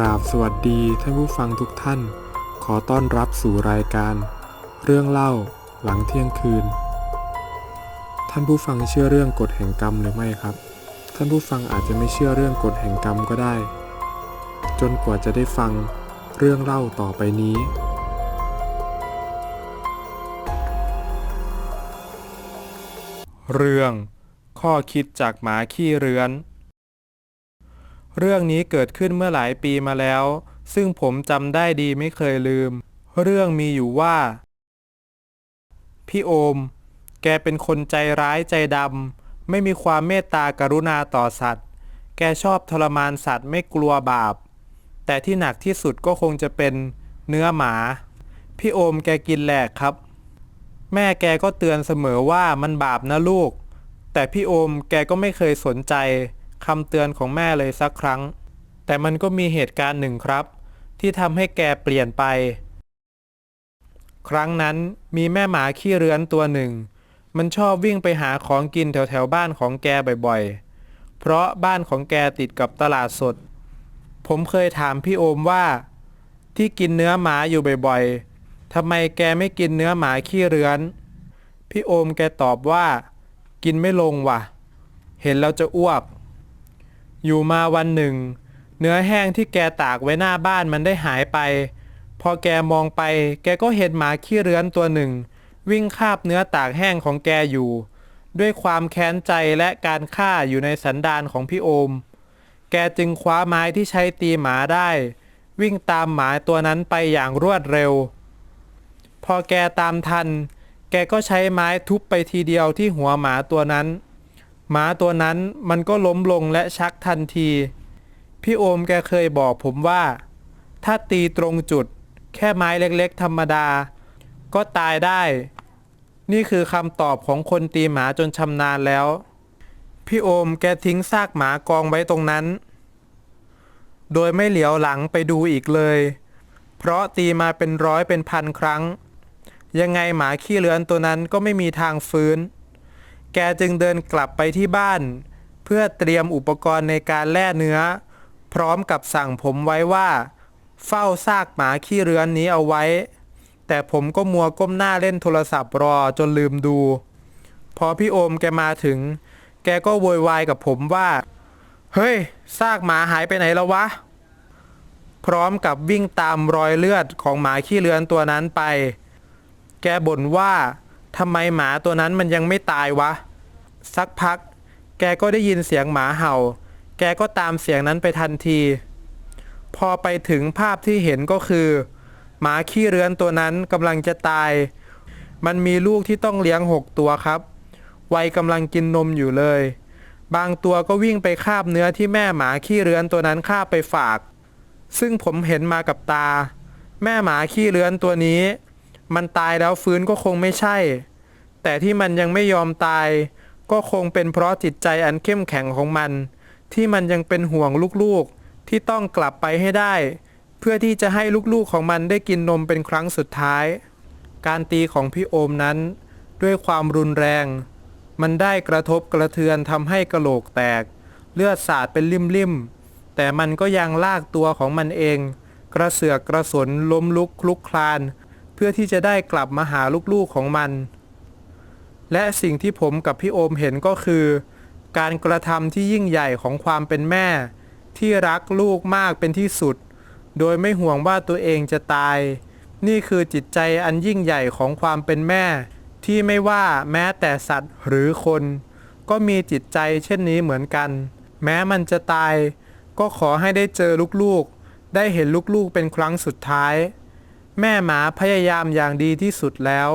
กราบสวัสดีท่านผู้ฟังทุกท่าน ขอต้อนรับสู่รายการ เรื่องเล่าหลังเที่ยงคืน ท่านผู้ฟังเชื่อเรื่องกฎแห่งกรรมหรือไม่ครับ ท่านผู้ฟังอาจจะไม่เชื่อเรื่องกฎแห่งกรรมก็ได้ จนกว่าจะได้ฟังเรื่องเล่าต่อไปนี้ เรื่องข้อคิดจากหมาขี้เรือน เรื่องนี้เกิดขึ้นเมื่อหลายปีมาแล้ว ซึ่งผมจำได้ดีไม่เคยลืม เรื่องมีอยู่ว่า พี่โอม แกเป็นคนใจร้ายใจดำ ไม่มีความเมตตากรุณาต่อสัตว์ แกชอบทรมานสัตว์ไม่กลัวบาป แต่ที่หนักที่สุดก็คงจะเป็นเนื้อหมา พี่โอมแกกินแหลกครับ แม่แกก็เตือนเสมอว่ามันบาปนะลูก แต่พี่โอมแกก็ไม่เคยสนใจ คำเตือนของแม่เลยสักครั้ง แต่มันก็มีเหตุการณ์หนึ่งครับ ที่ทำให้แกเปลี่ยนไป ครั้งนั้นมีแม่หมาขี้เรือนตัวหนึ่ง มันชอบวิ่งไปหาของกินแถวแถวบ้านของแกบ่อยๆ เพราะบ้านของแกติดกับตลาดสด ผมเคยถามพี่โอมว่า ที่กินเนื้อหมาอยู่บ่อยๆทำไมแกไม่กินเนื้อหมาขี้เรือน พี่โอมแกตอบว่า กินไม่ลงว่ะ เห็นแล้วจะอ้วก อยู่มาวันหนึ่ง เนื้อแห้งที่แกตากไว้หน้าบ้านมันได้หายไป พอแกมองไป แกก็เห็นหมาขี้เรือนตัวหนึ่ง วิ่งคาบเนื้อตากแห้งของแกอยู่ ด้วยความแค้นใจและการฆ่าอยู่ในสันดานของพี่โอม แกจึงคว้าไม้ที่ใช้ตีหมาได้ วิ่งตามหมาตัวนั้นไปอย่างรวดเร็ว พอแกตามทัน แกก็ใช้ไม้ทุบไปทีเดียวที่หัวหมาตัวนั้น มาตัวนั้นมันก็ล้มลงและชักทันที พี่โอมแกเคยบอกผมว่า ถ้าตีตรงจุด แค่ไม้เล็กๆ ธรรมดา ก็ตายได้ นี่คือคำตอบของคนตีหมาจนชำนาญแล้ว พี่โอมแกทิ้งซากหมากองไว้ตรงนั้น โดยไม่เหลียวหลังไปดูอีกเลย เพราะตีมาเป็นร้อยเป็นพันครั้ง ยังไงหมาขี้เลือนตัวนั้นก็ไม่มีทางฟื้น แกจึงเดินกลับไปที่บ้าน เพื่อเตรียมอุปกรณ์ในการแล่เนื้อ พร้อมกับสั่งผมไว้ว่า เฝ้าซากหมาขี้เรือนนี้เอาไว้ แต่ผมก็มัวก้มหน้าเล่นโทรศัพท์รอจนลืมดู พอพี่โอมแกมาถึง แกก็โวยวายกับผมว่า เฮ้ยซากหมาหายไปไหนแล้ววะ พร้อมกับวิ่งตามรอยเลือดของหมาขี้เรือนตัวนั้นไป แกบ่นว่า ทำไมหมาตัวนั้นมันยังไม่ตายวะ สักพัก แกก็ได้ยินเสียงหมาเห่า แกก็ตามเสียงนั้นไปทันที พอไปถึงภาพที่เห็นก็คือ หมาขี้เรือนตัวนั้นกำลังจะตาย มันมีลูกที่ต้องเลี้ยงหกตัวครับ วัยกำลังกินนมอยู่เลย บางตัวก็วิ่งไปคาบเนื้อที่แม่หมาขี้เรือนตัวนั้นคาบไปฝาก ซึ่งผมเห็นมากับตา แม่หมาขี้เรือนตัวนี้ มันตายแล้วฟื้นก็คงไม่ใช่ แต่ที่มันยังไม่ยอมตาย ก็คงเป็นเพราะจิตใจอันเข้มแข็งของมัน ที่มันยังเป็นห่วงลูกๆ ที่ต้องกลับไปให้ได้ เพื่อที่จะให้ลูกๆของมันได้กินนมเป็นครั้งสุดท้าย การตีของพี่โอมนั้น ด้วยความรุนแรง มันได้กระทบกระเทือนทำให้กระโหลกแตก เลือดสาดเป็นลิ่มๆ แต่มันก็ยังลากตัวของมันเอง กระเสือกกระสนล้มลุกคลุกคลาน เพื่อที่จะได้กลับมาหาลูกๆของมัน และสิ่งที่ผมกับพี่โอมเห็นก็คือ การกระทำที่ยิ่งใหญ่ของความเป็นแม่ ที่รักลูกมากเป็นที่สุด โดยไม่ห่วงว่าตัวเองจะตาย นี่คือจิตใจอันยิ่งใหญ่ของความเป็นแม่ ที่ไม่ว่าแม้แต่สัตว์หรือคน ก็มีจิตใจเช่นนี้เหมือนกัน แม้มันจะตาย ก็ขอให้ได้เจอลูกๆ ได้เห็นลูกๆเป็นครั้งสุดท้าย แม่หมาพยายามอย่างดีที่สุดแล้ว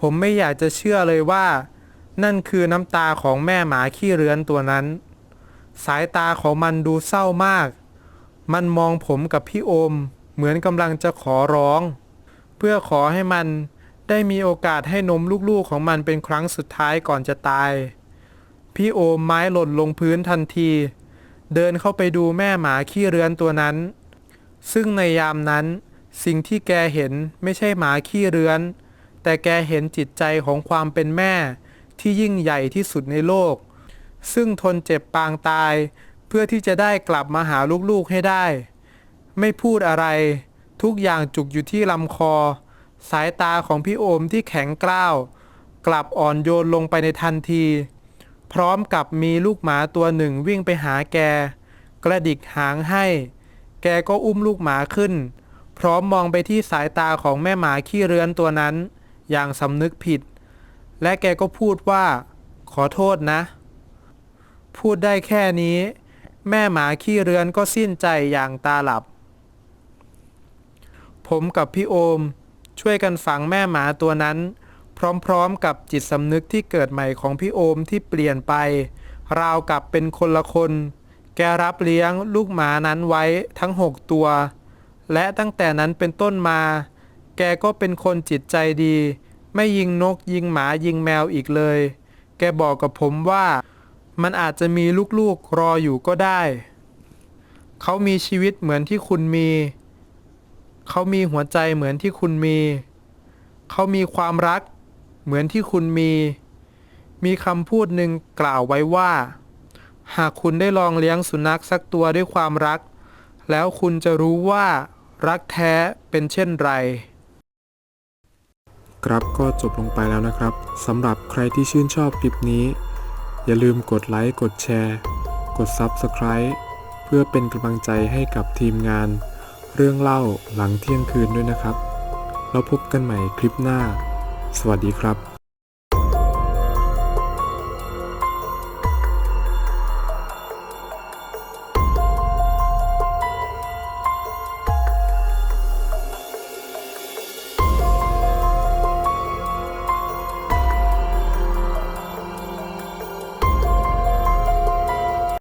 ผมไม่อยากจะเชื่อเลยว่า นั่นคือน้ำตาของแม่หมาขี้เรือนตัวนั้น สายตาของมันดูเศร้ามาก มันมองผมกับพี่โอม เหมือนกำลังจะขอร้อง เพื่อขอให้มันได้มีโอกาสให้นมลูกๆของมันเป็นครั้งสุดท้ายก่อนจะตาย พี่โอมไม้หล่นลงพื้นทันที เดินเข้าไปดูแม่หมาขี้เรือนตัวนั้น ซึ่งในยามนั้น สิ่งที่แกเห็นไม่ใช่หมาขี้เรือน แต่แกเห็นจิตใจของความเป็นแม่ที่ยิ่งใหญ่ที่สุดในโลก ซึ่งทนเจ็บปางตาย เพื่อที่จะได้กลับมาหาลูกๆให้ได้ ไม่พูดอะไร ทุกอย่างจุกอยู่ที่ลำคอ สายตาของพี่โอมที่แข็งกร้าว กลับอ่อนโยนลงไปในทันที พร้อมกับมีลูกหมาตัวหนึ่งวิ่งไปหาแก กระดิกหางให้ แกก็อุ้มลูกหมาขึ้น พร้อมมองไปที่สายตาของแม่หมาขี้เรือนตัวนั้น อย่างสำนึกผิด และแกก็พูดว่า ขอโทษนะ พูดได้แค่นี้ แม่หมาขี้เรือนก็สิ้นใจอย่างตาหลับ ผมกับพี่โอม ช่วยกันฝังแม่หมาตัวนั้น พร้อมๆกับจิตสำนึกที่เกิดใหม่ของพี่โอมที่เปลี่ยนไป ราวกับเป็นคนละคน แกรับเลี้ยงลูกหมานั้นไว้ทั้งหกตัว และตั้งแต่นั้นเป็นต้นมา แกก็เป็นคนจิตใจดี ไม่ยิงนกยิงหมายิงแมวอีกเลย แกบอกกับผมว่า มันอาจจะมีลูกๆรออยู่ก็ได้ เขามีชีวิตเหมือนที่คุณมี เขามีหัวใจเหมือนที่คุณมี เขามีความรัก เหมือนที่คุณมี มีคำพูดหนึ่งกล่าวไว้ว่า หากคุณได้ลองเลี้ยงสุนัขสักตัวด้วยความรักแล้วคุณจะรู้ว่า รักแท้เป็นเช่นไร ครับก็จบลงไปแล้วนะครับสำหรับใครที่ชื่นชอบคลิปนี้ อย่าลืมกดไลค์กดแชร์ กด Subscribe เพื่อเป็นกำลังใจให้กับทีมงาน เรื่องเล่าหลังเที่ยงคืนด้วยนะครับ แล้วพบกันใหม่คลิปหน้า สวัสดีครับ